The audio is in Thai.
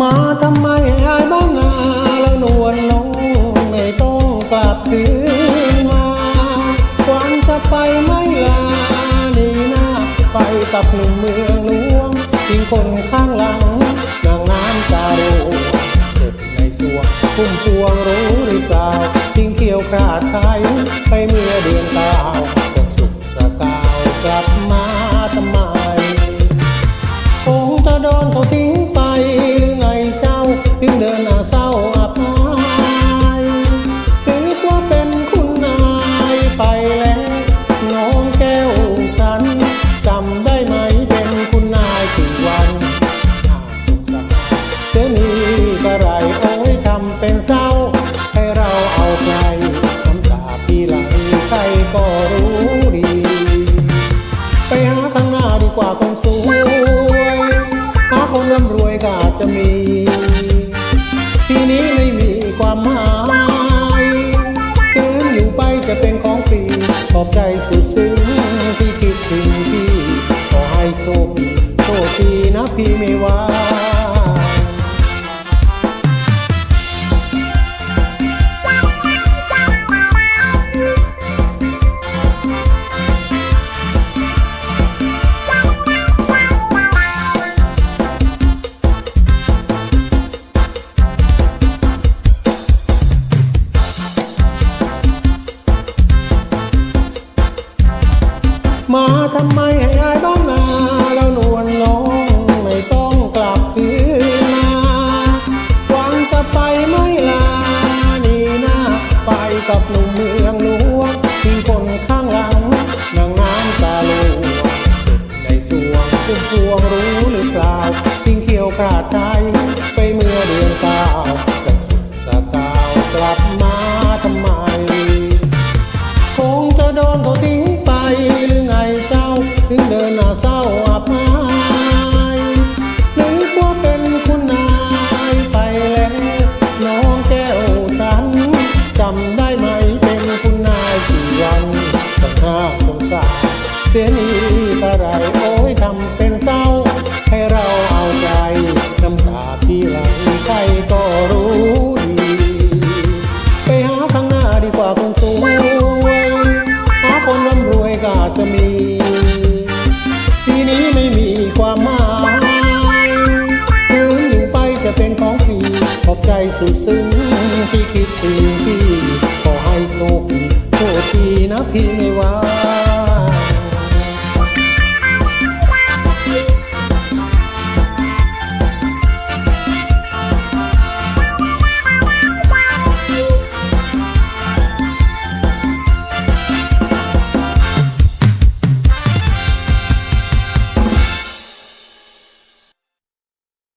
มาทำไมอายบ้างนาแล้วนวลลงไม่ต้องกลับคืนมาควันจะไปไม่ลานี่นาไปกับหนุ่มเมืองหลวงทิ้งคนข้างหลังนางน้ำตาโรเจ็ในสวงพุ่มพวงรู้หรือเปล่าทิ้งเขียวขาดไทยไปเมื่อเดือนเก้า ดีกว่าคนสวยหาคนร่ำรวยก็อาจจะมี ทีนี้ไม่มีความหมายคืนอยู่ไปจะเป็นของฟรีขอบใจสุดซึ้งที่คิดถึงพี่ ขอให้โชคดีโชคดีนะพี่ไม่ว่า มาทำไมให้อายบ้างนาแล้วนวลน้องไม่ต้องกลับคืนมาหวังจะไปไม่ลานี่นะไปกับหนุ่มเมืองหลวงทิ้งคนข้างหลังนางน้ำตาลวงในสวงพุ่มพวงรู้หรือเปล่าทิ้งเขียวขาดใจำได้ไหมเป็นคุณนายกี่วันตั้งห้าสงสารเสียนี้อะไรโอ้ยทำเป็น สุดซึ้งที่คิดถึงพี่ขอให้โชคดีโชคดีนะพี่ไม่ว่า